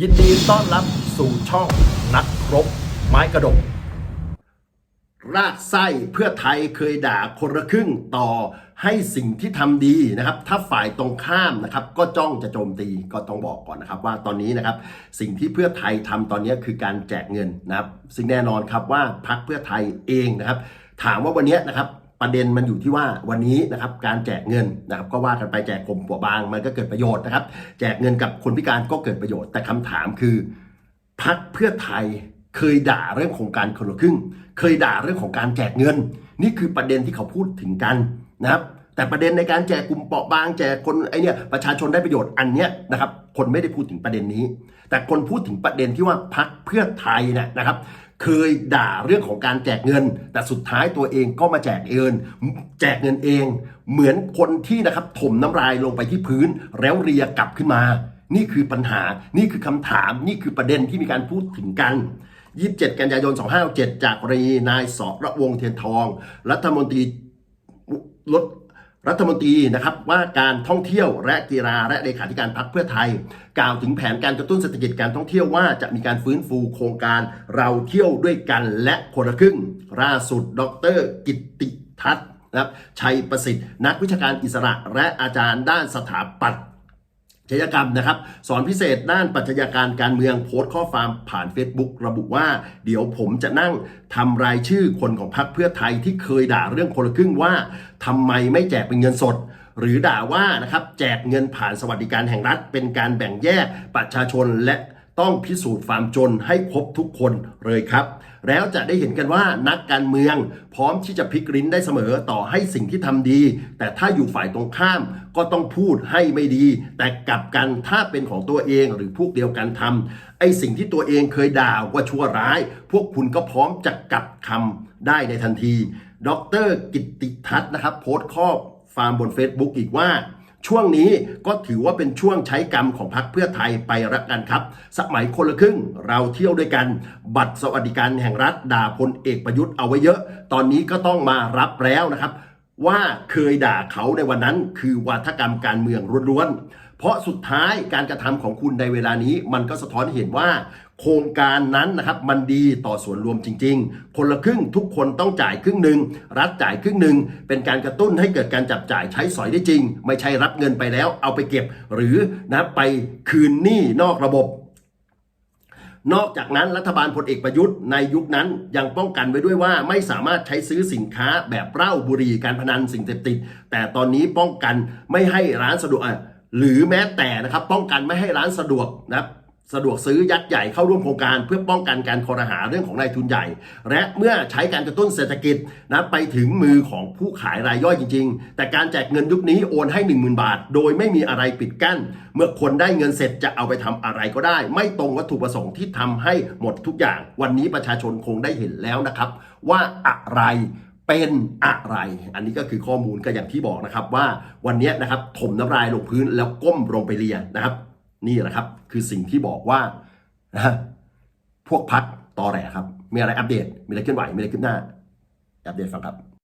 ยินดีต้อนรับสู่ช่องนักรบไม้กระดก รากไส้เพื่อไทยเคยด่าคนละครึ่งต่อให้สิ่งที่ทำดีนะครับ ถ้าฝ่ายตรงข้ามนะครับ ก็จ้องจะโจมตีก็ต้องบอกก่อนนะครับ ว่าตอนนี้นะครับสิ่งที่เพื่อไทยทำตอนนี้คือการแจกเงินนะครับ ซึ่งแน่นอนครับว่าพักเพื่อไทยเองนะครับ ถามว่าวันนี้นะครับ ประเด็นมันอยู่ที่ว่าวันนี้นะครับการแจกเงินนะครับก็ว่ากันไปแจกกลุ่มปัวบางมันก็เกิดประโยชน์นะครับ แจกเงินกับคนพิการก็เกิดประโยชน์ แต่คำถามคือพักเพื่อไทยเคยด่าเรื่องของการคนละครึ่ง เคยด่าเรื่องของการแจกเงิน นี่คือประเด็นที่เขาพูดถึงกันนะครับ แต่ประเด็นในการแจกกลุ่มเปราะบางแจกคนไอเนี่ยประชาชนได้ประโยชน์อันเนี้ยนะครับคนไม่ได้พูดถึงประเด็นนี้ แต่คนพูดถึงประเด็นที่ว่าพักเพื่อไทยเนี่ยนะครับ เคยด่าเรื่องของการแจกเงิน แต่สุดท้ายตัวเองก็มาแจกเองแจกเงินเอง เหมือนคนที่นะครับถมน้ำลายลงไปที่พื้น แล้วเรียกลับขึ้นมา นี่คือปัญหานี่คือคำถาม นี่คือประเด็นที่มีการพูดถึงกัน27 กันยายน 2567จากกรณีนายสระวงเทียนทอง รัฐมนตรีรถ รัฐมนตรีนะครับว่าการท่องเที่ยวและกีฬาและเลขาธิการพรรคเพื่อไทย กล่าวถึงแผนการกระตุ้นเศรษฐกิจการท่องเที่ยวว่าจะมีการฟื้นฟูโครงการเราเที่ยวด้วยกันและคนละครึ่งล่าสุด ดร กิติทัศน์นะครับชัยประสิทธิ์ นักวิชาการอิสระและอาจารย์ด้านสถาปัต ยกรรมนะครับ สอนพิเศษด้านปัจญาการการเมืองโพสต์ข้อความผ่าน Facebook ระบุว่า เดี๋ยวผมจะนั่งทำรายชื่อคนของพรรคเพื่อไทยที่เคยด่าเรื่องคนละครึ่งว่าทำไมไม่แจกเป็นเงินสด หรือด่าว่านะครับแจกเงินผ่านสวัสดิการแห่งรัฐ เป็นการแบ่งแยกประชาชนและ ต้องพิสูจน์ความจนให้ครบทุกคนเลยครับ แล้วจะได้เห็นกันว่านักการเมืองพร้อมที่จะพลิกลิ้นได้เสมอต่อให้สิ่งที่ทำดี แต่ถ้าอยู่ฝ่ายตรงข้ามก็ต้องพูดให้ไม่ดี แต่กลับกันถ้าเป็นของตัวเองหรือพวกเดียวกันทำไอ้สิ่งที่ตัวเองเคยด่าว่าชั่วร้าย พวกคุณก็พร้อมจะกลับคำได้ในทันที ดร กิตติทัศน์นะครับ โพสต์ข้อฟามบน Facebook อีกว่า ช่วงนี้ก็ถือว่าเป็นช่วงใช้กรรมของพรรคเพื่อไทยไปรักกันครับ สมัยคนละครึ่งเราเที่ยวด้วยกัน บัตรสวัสดิการแห่งรัฐด่าพลเอกประยุทธ์เอาไว้เยอะ ตอนนี้ก็ต้องมารับแล้วนะครับ ว่าเคยด่าเขาในวันนั้นคือวาทกรรมการเมืองล้วนๆเพราะสุดท้ายการกระทำของคุณในเวลานี้มันก็สะท้อนเห็นว่า โครงการนั้นนะครับมันดีต่อส่วนรวมจริง ๆ คนละครึ่งทุกคนต้องจ่ายครึ่งหนึ่งรัฐจ่ายครึ่งหนึ่งเป็นการกระตุ้นให้เกิดการจับจ่ายใช้สอยได้จริง ไม่ใช่รับเงินไปแล้ว เอาไปเก็บ หรือนะไปคืนหนี้นอกระบบ นอกจากนั้นรัฐบาลพลเอกประยุทธ์ในยุคนั้นยังป้องกันไว้ด้วยว่าไม่สามารถใช้ซื้อสินค้าแบบเหล้าบุหรี่การพนันสิ่งเสพติด แต่ตอนนี้ป้องกันไม่ให้ร้านสะดวกหรือแม้แต่นะครับป้องกันไม่ให้ร้านสะดวกนะครับ สะดวกซื้อยักษ์ใหญ่เข้าร่วมโครงการเพื่อป้องกันการคอรหาเรื่องของนายทุนใหญ่ และเมื่อใช้การกระตุ้นเศรษฐกิจนะไปถึงมือของผู้ขายรายย่อยจริง ๆ แต่การแจกเงินยุคนี้โอนให้ 10,000 บาท โดยไม่มีอะไรปิดกั้น เมื่อคนได้เงินเสร็จจะเอาไปทำอะไรก็ได้ ไม่ตรงวัตถุประสงค์ที่ทำให้หมดทุกอย่าง วันนี้ประชาชนคงได้เห็นแล้วนะครับ ว่าอะไรเป็นอะไร อันนี้ก็คือข้อมูลก็อย่างที่บอกนะครับว่าวันนี้นะครับถมน้ำลายลงพื้นแล้วก้มลงไปเลียนนะครับ นี่แหละครับ คือสิ่งที่บอกว่านะพวกพักตอแหลครับ มีอะไรอัปเดต มีอะไรเคลื่อนไหว มีอะไรขึ้นหน้า อัปเดตฟังครับ